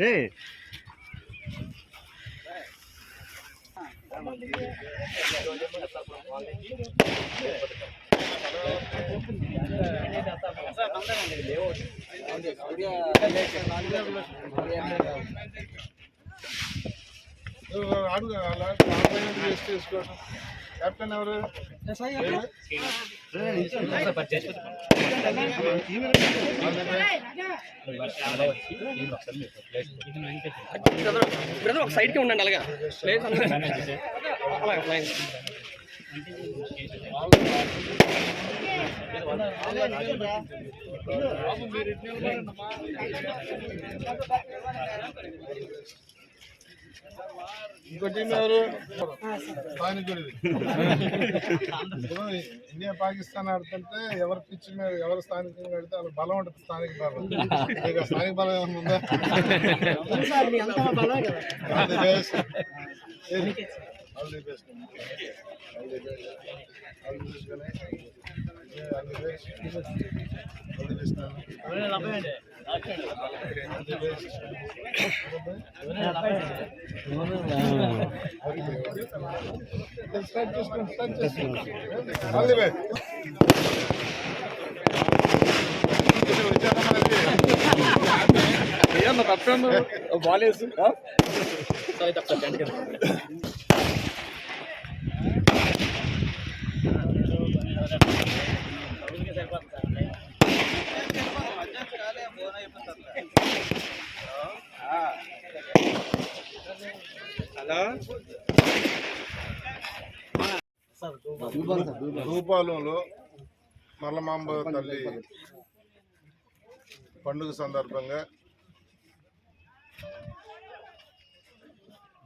రే అడుగు అలా వేస్ట్ చేసుకోవడం కెప్టెన్ ఎవరు బ్రదర్ ఒక సైడ్కి ఉండండి అలాగా. ప్లేస్ అలాగే లైన్ ఇంకో ఇంకోటి ఇండియా పాకిస్తాన్ ఆడుతుంటే ఎవరి పిచ్చి మీద ఎవరు స్థానికంగా ఆడితే వాళ్ళ బలం ఉంటుంది స్థానిక బలం ఇక స్థానిక బలం ఏమైనా ఉందా All తప్పేమో బాలేసు తప్ప భూపాలంలో మల్లమాంబ తల్లి పండుగ సందర్భంగా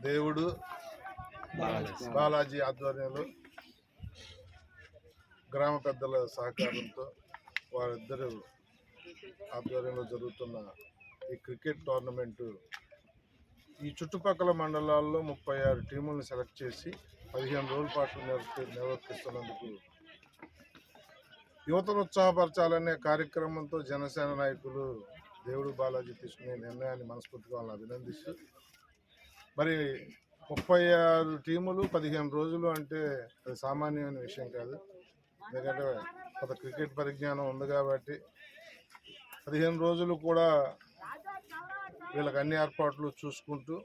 దేవుడు బాలాజీ ఆధ్వర్యంలో గ్రామ పెద్దల సహకారంతో వారిద్దరు ఆధ్వర్యంలో జరుగుతున్న ఈ క్రికెట్ టోర్నమెంటు ఈ చుట్టుపక్కల మండలాల్లో ముప్పై ఆరు టీములను సెలెక్ట్ చేసి పదిహేను రోజుల పాటు నిర్వర్తిస్తున్నందుకు యువతను ఉత్సాహపరచాలనే కార్యక్రమంతో జనసేన నాయకులు దేవుడు బాలాజీ తీసుకునే నిర్ణయాన్ని మనస్ఫూర్తిగా వాళ్ళని అభినందిస్తూ మరి ముప్పై ఆరు టీములు పదిహేను రోజులు అంటే అది సామాన్యమైన విషయం కాదు. ఎందుకంటే కొంత క్రికెట్ పరిజ్ఞానం ఉంది కాబట్టి పదిహేను రోజులు కూడా వీళ్ళకి అన్ని ఏర్పాట్లు చూసుకుంటూ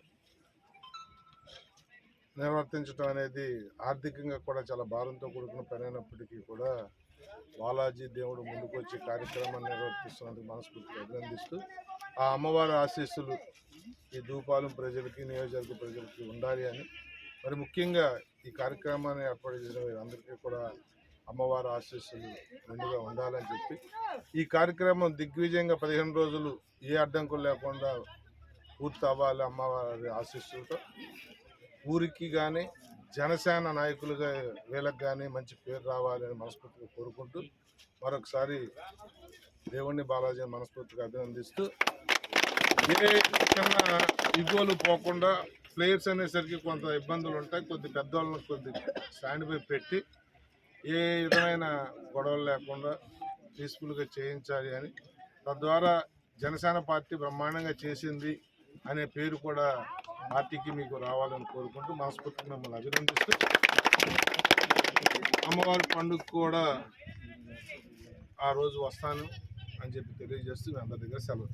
నిర్వర్తించడం అనేది ఆర్థికంగా కూడా చాలా భారంతో కూడుకున్న పని అయినప్పటికీ కూడా బాలాజీ దేవుడు ముందుకు వచ్చి కార్యక్రమాన్ని నిర్వర్తిస్తున్నందుకు మనస్ఫూర్తిగా అభినందిస్తూ ఆ అమ్మవారి ఆశీస్సులు ఈ దూపాలం ప్రజలకి నియోజకవర్గ ప్రజలకి ఉండాలి అని. మరి ముఖ్యంగా ఈ కార్యక్రమాన్ని ఏర్పాటు చేసిన వీరందరికీ కూడా అమ్మవారి ఆశీస్సులు రెండుగా ఉండాలని చెప్పి ఈ కార్యక్రమం దిగ్విజయంగా పదిహేను రోజులు ఏ అడ్డంకులు లేకుండా పూర్తి అవ్వాలి అమ్మవారి ఆశీస్సులతో. ఊరికి కానీ జనసేన నాయకులుగా వీళ్ళకి కానీ మంచి పేరు రావాలని మనస్ఫూర్తిగా కోరుకుంటూ మరొకసారి దేవుణ్ణి బాలాజీ మనస్ఫూర్తిగా అభినందిస్తూ ఏ కన్నా ఇగోలు పోకుండా ప్లేయర్స్ అనేసరికి కొంత ఇబ్బందులు ఉంటాయి. కొద్ది పెద్దవాళ్ళని కొద్ది స్టాండ్ బై పెట్టి ఏ విధమైన గొడవలు లేకుండా పీస్ఫుల్గా చేయించాలి అని తద్వారా జనసేన పార్టీ బ్రహ్మాండంగా చేసింది అనే పేరు కూడా పార్టీకి మీకు రావాలని కోరుకుంటూ మనస్ఫూర్తిగా మిమ్మల్ని అభినందిస్తూ అమ్మవారి పండుగ కూడా ఆ రోజు వస్తాను అని చెప్పి తెలియజేస్తూ మీ అందరి దగ్గర సెలవు.